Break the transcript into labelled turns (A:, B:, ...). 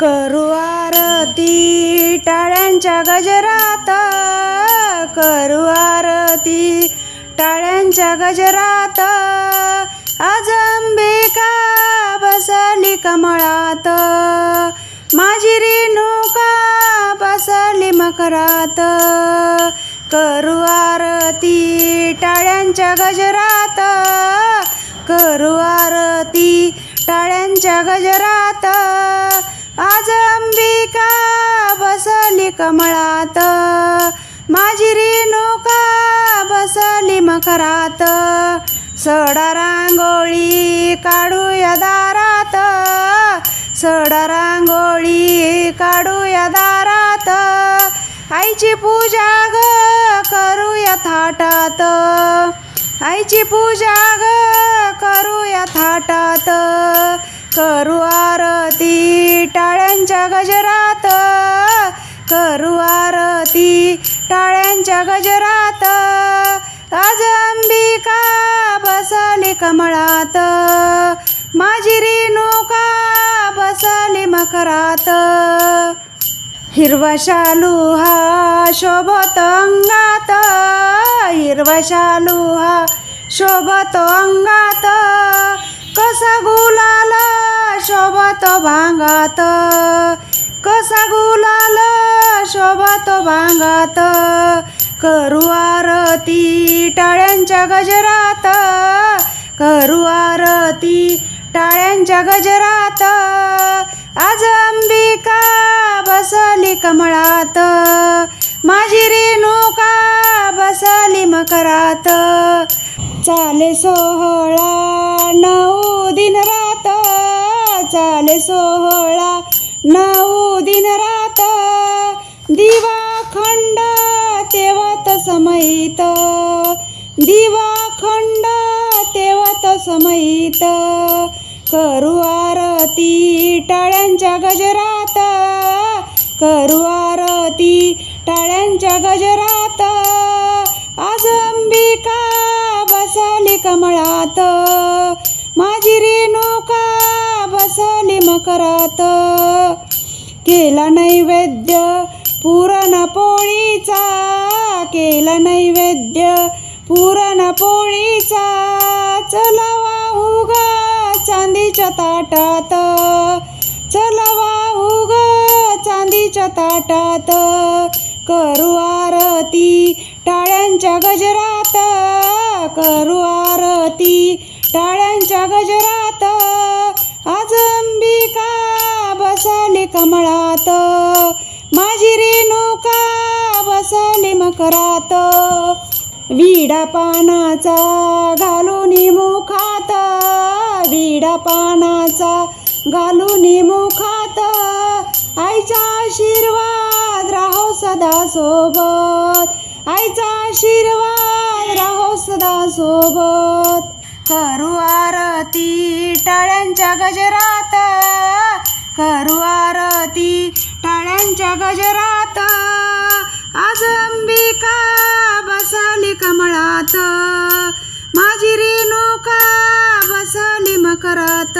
A: करू आरती टाळ्यांच्या गजरात. करू आरती टाळ्यांच्या गजरात. आज अंबिका बसली कमळात? माझी रेणुका बसली मकरात? करू आरती टाळ्यांच्या गजरात. करू आरती टाळ्यांच्या गजरात. आज अंबिका बसली कमळात. माझी रेणुका बसली मकरात सडा रांगोळी काढूया दारात. सडा रांगोळी काढूया दारात. आईची पूजा ग करूया थाटात. आईची पूजा ग करूया थाटात. करू टाळ्यांच्या गजरात करू आरती टाळ्यांच्या गजरात. आज अंबिका बसली कमळात माझी रेणुका बसली मकरात. हिरवा शालू हा शोभत अंगात हिरवा शालू हा शोभत अंगात. कसा शोभत भांगात. कसा गुलाल शोभत भांगात. करू आरती टाळ्यांच्या गजरात. करू आरती टाळ्यांच्या गजरात. आज अंबिका बसली कमळात. माझी रेणुका बसली मकरात. चाले सोहळा सोहळा नऊ दिन रात. दिवा खंड तेवत समयित दिवा खंड तेवत समयित करू आरती टाळ्यांच्या गजरात. करू आरती टाळ्यांच्या गजरात. आज अंबिका बसाली कमळात. प्रेम करात. केला नैवेद्य पुरण पोळीचा. केला नैवेद्य पुरण पोळीचा. चलवा उग चांदीच्या ताटात. चलवा उग चांदीच्या ताटात. करू आरती टाळ्यांच्या गजरात. करू आरती टाळ्यांच्या गजरात. कमळात. माझी रेणुका बसले मकरात विडा पानाचा घालून मुखात. विडा पानाचा घालून मुखात. आईचा आशीर्वाद राहो सदा सोबत. आईचा आशीर्वाद राहो सदा सोबत. करू आरती टाळ्यांच्या गजरात. करू त्यांच्या गजरात. आज अंबिका बसली कमळात. माझी रेणुका बसली मकरात.